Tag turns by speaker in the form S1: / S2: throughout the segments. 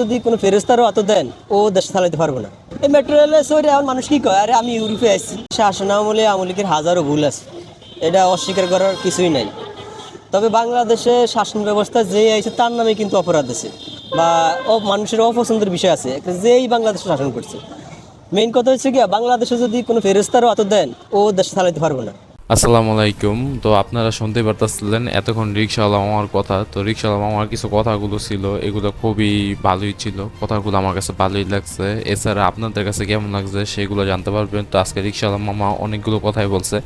S1: যদি কোনো দেন, ও চালাতে পারব না। এই মানুষ কি কয়? আরে, আমি ইউরোপে আসছি শাসন আমলে আমলিকের হাজারো ভুল আছে। এটা অস্বীকার করার কিছুই নাই। তবে বাংলাদেশে শাসন ব্যবস্থা যে আছে তার নামে কিন্তু অপরাধ আছে। বা মানুষের অপছন্দের বিষয় আছে। যেই বাংলাদেশে শাসন করছে। মেইন কথা হচ্ছে কি, বাংলাদেশে যদি কোনো ফেরেস্তারও অত দেন, ও দেশ চালাতে পারব না।
S2: আসসালামু আলাইকুম। তো আপনারা শুনতে পারতেছিলেন এতক্ষণ রিক্সাওয়ালা মামার কথা। তো রিক্সাওয়ালা মামার কিছু কথাগুলো ছিল, এগুলো খুবই ভালোই ছিল। কথাগুলো আমার কাছে ভালোই লাগছে। এছাড়া আপনাদের কাছে কেমন লাগছে সেগুলো জানতে পারবেন। তো আজকে রিক্সাওয়ালা মামা অনেকগুলো কথাই বলছে।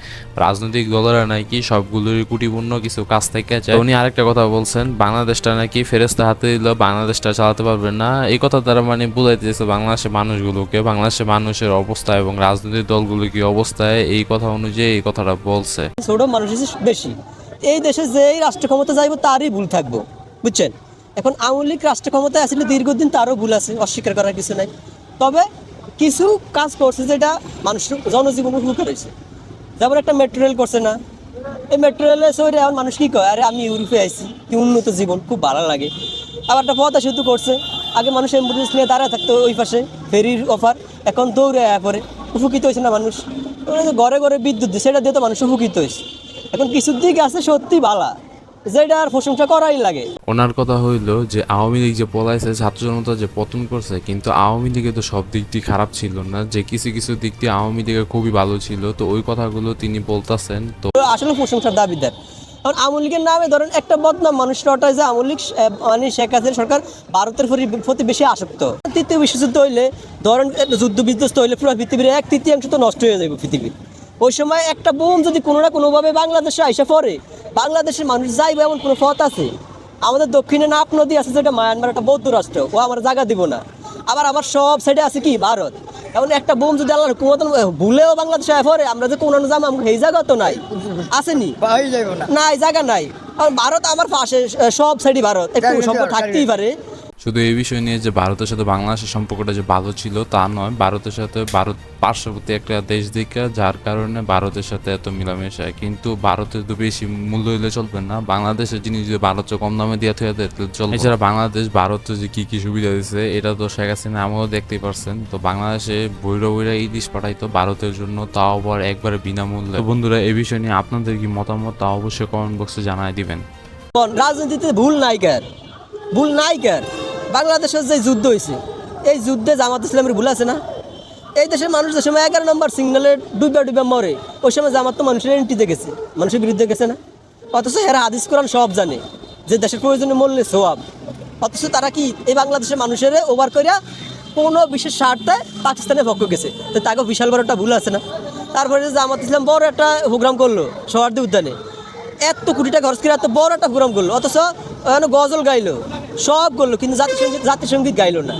S2: রাজনৈতিক দলেরা নাকি সবগুলোরই কুটিপূর্ণ কিছু কাজ থেকে যায়। উনি আরেকটা কথা বলছেন, বাংলাদেশটা নাকি ফেরেস্তা হাতে দিলে বাংলাদেশটা চালাতে পারবেন না। এই কথা তারা মানে বুঝাইতেছে বাংলাদেশের মানুষগুলোকে। বাংলাদেশের মানুষের অবস্থা এবং রাজনৈতিক দলগুলো কি অবস্থায় এই কথা অনুযায়ী এই কথাটা বলছে
S1: ছোট মানুষ বেশি। এই দেশে যেই রাষ্ট্র ক্ষমতা যাইব, তারই ভুল থাকব। বুঝছেন? এখন আওয়ামী লীগ রাষ্ট্র ক্ষমতায় আসলে দীর্ঘদিন তারও ভুল আছে, অস্বীকার করার কিছু নাই। তবে কিছু কাজ করছে যেটা মানুষের জনজীবন উপকার হয়েছে যেমন একটা মেট্রো রেল করছে না। এই মেট্রো রেলে সরে এখন মানুষ কি কয়, আরে আমি ইউরোপে আইছি, কি উন্নত জীবন, খুব ভালো লাগে। আবার একটা পথ সেতু করছে। আগে মানুষ অ্যাম্বুলেন্স নিয়ে দাঁড়ায় থাকতো ওই পাশে ফেরির অফার এখন দৌড়ে পরে উপকৃত হয়েছে না মানুষ? ঘরে ঘরে বিদ্যুৎ দিয়ে সেটা দিয়ে তো মানুষ উপকৃত হয়েছে। এখন কিছু দিক আছে সত্যি বালা যেটা আর প্রশংসা করাই লাগে।
S2: ওনার কথা হইল যে আওয়ামী লীগ যে পলাইছে ছাত্র জনতা যে পতন করছে কিন্তু আওয়ামী লীগে তো সব দিক দিয়ে খারাপ ছিল না। যে কিছু কিছু দিক দিয়ে আওয়ামী লীগে খুবই ভালো ছিল তো ওই কথাগুলো তিনি বলতাছেন তো
S1: তো আসলে প্রশংসার দাবিদার। কারণ আওয়ামী লীগের নামে ধরেন একটা বদনাম মানুষরা ওটাই যে আওয়ামী লীগ মানে শেখ হাসিনা সরকার ভারতের প্রতি- প্রতি বেশি আসক্ত। তৃতীয় বিশ্বযুদ্ধ হইলে ধরেন যুদ্ধ বিধ্বস্ত হইলে পুরো পৃথিবীর এক তৃতীয়াংশ তো নষ্ট হয়ে যাবে পৃথিবীর। ওই সময় একটা বোম যদি কোনো না কোনোভাবে বাংলাদেশে আইসা পড়ে, বাংলাদেশের মানুষ যাইবে এমন কোনো পথ আছে? আমাদের দক্ষিণে নাপ নদী আছে যেটা মায়ানমার একটা বৌদ্ধ রাষ্ট্র, ও আমার জায়গা দিব না। আবার আমার সব সাইডে আছে কি? ভারত। এমন একটা বোম যদি আল্লাহর কুমতন ভুলেও বাংলাদেশে এফরে আমরা যে কোন জাম এই জায়গা তো নাই। আসেনি।
S3: না
S1: নাই। জায়গা নাই। আর ভারত আমার পাশে সব সাইডই ভারত। একটু সম্পর্ক থাকতেই পারে।
S2: শুধু এই বিষয় নিয়ে যে ভারতের সাথে বাংলাদেশের সম্পর্কটা যে ভালো ছিল তা নয়, ভারতের সাথে ভারত পার্শ্ববর্তী একটা দেশ দিকে, যার কারণে ভারতের সাথে এত মিলামেশা। কিন্তু ভারতের তো বেশি মূল্য হইলে চলবে না। বাংলাদেশের জিনিস যদি ভারত কম দামে দিয়ে তাহলে চলবে। এছাড়া বাংলাদেশ, ভারত যে কি কি সুবিধা দিচ্ছে এটা তো শেখ হাসিনা আমরাও দেখতেই পারছেন। তো বাংলাদেশে বইরা বইরা ইলিশ পাঠাইতো ভারতের জন্য, তাও আবার একবারে বিনামূল্যে। বন্ধুরা, এই বিষয় নিয়ে আপনাদের কি মতামত, তা অবশ্যই কমেন্ট বক্সে জানাই দিবেন।
S1: রাজনীতিতে ভুল নাই কার ভুল নাই কার বাংলাদেশের যে যুদ্ধ হয়েছে, এই যুদ্ধে জামাত ইসলামের ভুল আছে না? এই দেশের মানুষ যে সময় এগারো নম্বর সিগনালে ডুবে ডুবে মরে, ওই সময় জামাত তো মানুষের এন্ট্রিতে গেছে, মানুষের বিরুদ্ধে গেছে না? অথচ এরা হাদিস কোরআন সব জানে, যে দেশের প্রয়োজনে মরলে সোয়াব। অথচ তারা কি এই বাংলাদেশের মানুষের ওভার করিয়া কোনো বিশেষ স্বার্থে পাকিস্তানের পক্ষ গেছে? তো তাকে বিশাল বড় একটা ভুল আছে না? তারপরে জামাত ইসলাম বড় একটা প্রোগ্রাম করল সহার্দি উদ্যানে। এত কোটি টাকা খরচ করে এত বড় একটা প্রোগ্রাম করল, অথচ গজল গাইলো। সব করল, কিন্তু জাতিসংগীত জাতিসংগীত গাইলো না।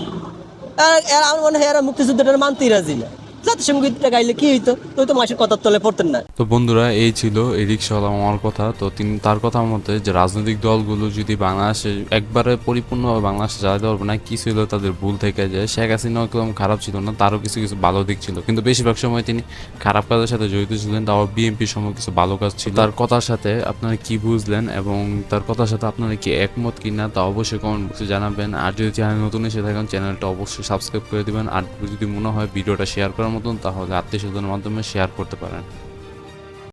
S1: আর আমার মনে হয় এরা মুক্তিযুদ্ধটা মানতেই রাজি না। জাতীয় সঙ্গীতটা গাইলে কি হইতো? তুই তো মাসের কথার তলে পড়তেন না।
S2: তো বন্ধুরা, এই ছিল এই রিক্সাওয়ালা মামার কথা। তো তিনি তার কথা মতে যে রাজনৈতিক দলগুলো যদি বাংলাদেশে একবারে পরিপূর্ণভাবে বাংলাদেশে চালাতে পারবে না, কি ছিল তাদের ভুল থেকে যায় শেখ হাসিনা একদম খারাপ ছিল না, তারও কিছু কিছু ভালো দিক ছিল। কিন্তু বেশিরভাগ সময় তিনি খারাপ কাজের সাথে জড়িত ছিলেন, তাও বিএনপির সময় কিছু ভালো কাজ ছিল। তার কথার সাথে আপনারা কি বুঝলেন এবং তার কথার সাথে আপনারা কি একমত কিনা, তা অবশ্যই কমেন্ট বক্সে জানাবেন। আর যদি চ্যানেল নতুন এসে থাকেন চ্যানেলটা অবশ্যই সাবস্ক্রাইব করে দিবেন। আর যদি মনে হয় ভিডিওটা শেয়ার করার মতন তাহলে আত্মীয় স্বজনের মাধ্যমে শেয়ার করতে পারেন।